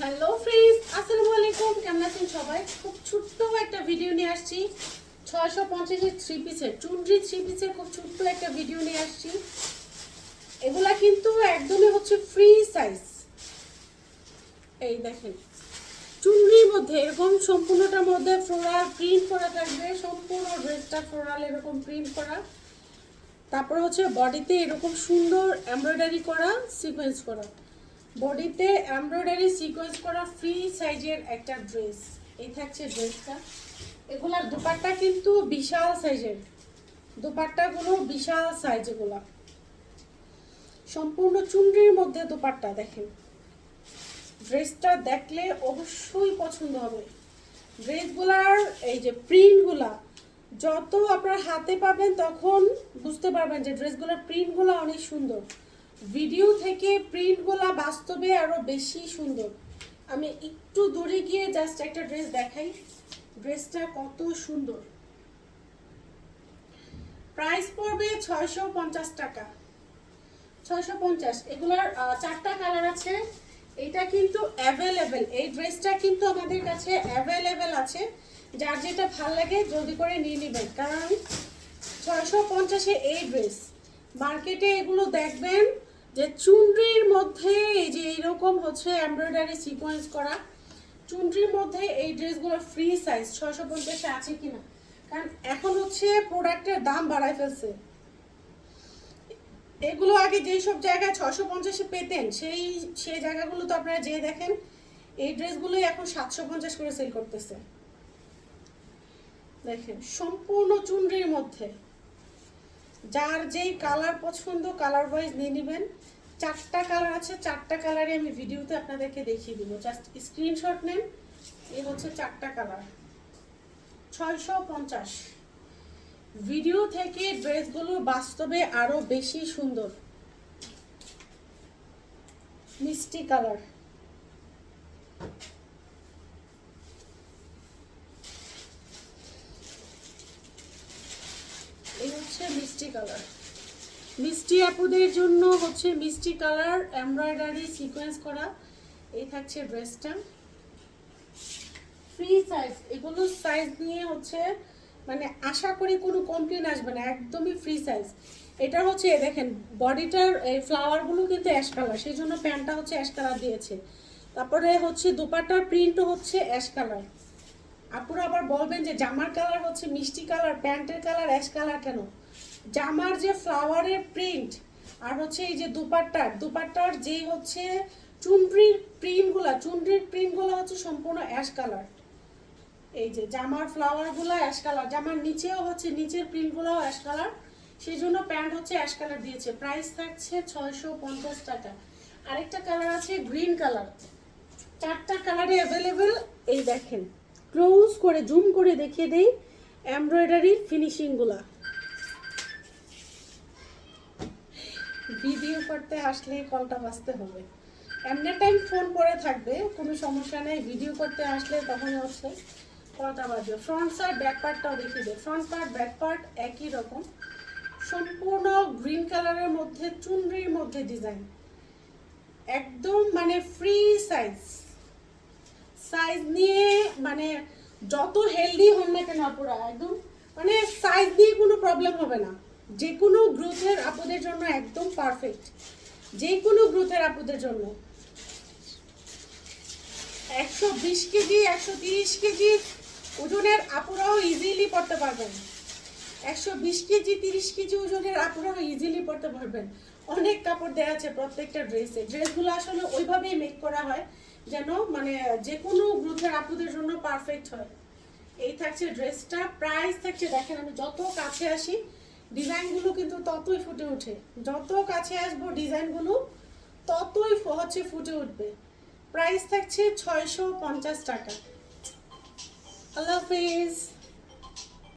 Hello friends আসসালামু আলাইকুম। কেমন আছেন সবাই? খুব ছোট্ট একটা ভিডিও নিয়ে আসছি। ছয়শো পঞ্চাশের থ্রি পিসের চুনরি থ্রি পিসের খুব ছোট্ট একটা ভিডিও নিয়ে আসছি। এগুলা কিন্তু একদমই হচ্ছে ফ্রি সাইজ এই দেখেন, চুনরির মধ্যে এরকম সম্পূর্ণটার মধ্যে ফ্লোরাল প্রিন্ট করা থাকবে। সম্পূর্ণ ড্রেসটা ফ্লোরাল এরকম প্রিন্ট করা। তারপর হচ্ছে বডিতে এরকম সুন্দর এমব্রয়ডারি করা সিকোয়েন্স করা। বডিতে এমব্রয়ডারি সিকোয়েন্স করা ফ্রি সাইজের একটা ড্রেস এই থাকছে ড্রেসটা এগুলার দুপাট্টা কিন্তু বিশাল সাইজের দুপাট্টাগুলো বিশাল সাইজ এগুলা সম্পূর্ণ চুনরির মধ্যে দুপাট্টা, দেখেন। ড্রেসটা দেখলে অবশ্যই পছন্দ হবে। ড্রেসগুলার এই যে প্রিন্টগুলা যত আপনার হাতে পাবেন তখন বুঝতে পারবেন যে ড্রেসগুলোর প্রিন্টগুলো অনেক সুন্দর। ভিডিও থেকে প্রিন্টগুলো বাস্তবে আরও বেশি সুন্দর। আমি একটু দূরে গিয়ে জাস্ট একটা ড্রেস দেখাই। ড্রেসটা কত সুন্দর। প্রাইস পড়বে ছয়শো পঞ্চাশ টাকা। ছয়শো পঞ্চাশ। এগুলোর চারটা কালার আছে। এটা কিন্তু অ্যাভেলেবেল এই ড্রেসটা কিন্তু আমাদের কাছে অ্যাভেলেবেল আছে। যার যেটা ভালো লাগে জলদি করে নিয়ে নেবেন। কারণ ছয়শো পঞ্চাশে এই ড্রেস মার্কেটে এগুলো দেখবেন যে চুনরির মধ্যে এই যে এইরকম হচ্ছে এমব্রয়ডারি সিকোয়েন্স করা, চুনরির মধ্যে এই ড্রেসগুলো ফ্রি সাইজ ছয়শো পঞ্চাশে আছে কিনা? কারণ এখন হচ্ছে প্রোডাক্টের দাম বাড়ায় ফেলছে। এগুলো আগে যেই সব জায়গায় ছশো পঞ্চাশে পেতেন, সেই সেই জায়গাগুলো তো আপনারা যেয়ে দেখেন, এই ড্রেসগুলোই এখন সাতশো পঞ্চাশ করে সেল করতেছে। দেখেন, সম্পূর্ণ চুনরির মধ্যে। যার যেই কালার পছন্দ কালার ওয়াইজ নিয়ে নেবেন। চারটা কালার আছে, চারটা কালারে আমি ভিডিওতে আপনাদেরকে দেখিয়ে দিব। জাস্ট স্ক্রিনশট নেন, এই হচ্ছে চারটা কালার ছয়শো পঞ্চাশ। ভিডিও থেকে ড্রেসগুলো বাস্তবে আরও বেশি সুন্দর। মিষ্টি কালার এই হচ্ছে মিষ্টি কালার। মিষ্টি আপুদের জন্য হচ্ছে মিষ্টি কালার, এমব্রয়ডারি, সিকোয়েন্স করা। এই থাকছে ড্রেসটা। ফ্রি সাইজ, এগুলো সাইজ নিয়ে হচ্ছে মানে আশা করি কোনো কমপ্লেন আসবে না, একদমই ফ্রি সাইজ। এটা হচ্ছে দেখেন, বডিটার এই ফ্লাওয়ারগুলো কিন্তু অ্যাশ কালার সেই জন্য প্যান্টটা হচ্ছে অ্যাশ কালার দিয়েছে। তারপরে হচ্ছে দুপাটার প্রিন্টও হচ্ছে অ্যাশ কালার আপুরা আবার বলবেন যে, জামার কালার হচ্ছে মিষ্টি কালার প্যান্টের কালার অ্যাশ কালার কেন? জামার যে ফ্লাওয়ারের প্রিন্ট আর হচ্ছে এই যে দুপাট্টার দুপাট্টার যেই হচ্ছে চুনরির প্রিন্টগুলা চুনরির প্রিন্টগুলো হচ্ছে সম্পূর্ণ অ্যাশ কালার এই যে জামার ফ্লাওয়ারগুলো অ্যাশ কালার জামার নিচেও হচ্ছে, নিচের প্রিন্টগুলো অ্যাশ কালার সেই জন্য প্যান্ট হচ্ছে অ্যাশ কালার দিয়েছে। প্রাইস থাকছে ছয়শো পঞ্চাশ টাকা। আরেকটা কালার আছে গ্রিন কালার চারটা কালারে অ্যাভেলেবেল এই দেখেন। ক্লোজ করে জুম করে দেখিয়ে দেই এমব্রয়ডারির ফিনিশিংগুলা ভিডিও করতে আসলে কলটা বাঁচতে হবে। এমনি টাইম ফোন করে থাকবে, কোনো সমস্যা নেই। ভিডিও করতে আসলে তখন হচ্ছে কলটা বাজবে। ফ্রন্ট সাইড ব্যাক পার্টটাও দেখিয়ে দেয় ফ্রন্ট পার্ট ব্যাক পার্ট একই রকম। সম্পূর্ণ গ্রিন কালারের মধ্যে, চুনরির মধ্যে ডিজাইন একদম মানে ফ্রি সাইজ সাইজ নিয়ে মানে যত হেলদি হন না কেন আপুরা, একদম মানে সাইজ দিয়ে কোনো প্রবলেম হবে না। যে কোনো গ্রোথের আপুদের জন্য একদম পারফেক্ট যে কোনো গ্রোথের আপুদের জন্য। একশো বিশ কেজি, একশো তিরিশ কেজি ওজনের আপুরাও ইজিলি পড়তে পারবেন। একশো বিশ কেজি, তিরিশ কেজি ওজনের আপুরাও ইজিলি পড়তে পারবেন। অনেক কাপড় দেওয়া আছে প্রত্যেকটা ড্রেসে ড্রেসগুলো আসলে ওইভাবেই মেক করা হয় যেন মানে যে কোনো গ্রুপের আপুদের জন্য পারফেক্ট হয়। এই থাকছে ড্রেসটা প্রাইস থাকছে, দেখেন আমি যত কাছে আসি ডিজাইনগুলো কিন্তু ততই ফুটে ওঠে। যত কাছে আসব ডিজাইনগুলো ততই হচ্ছে ফুটে উঠবে। প্রাইস থাকছে ছয়শো পঞ্চাশ টাকা। আল্লাহ হাফিজ।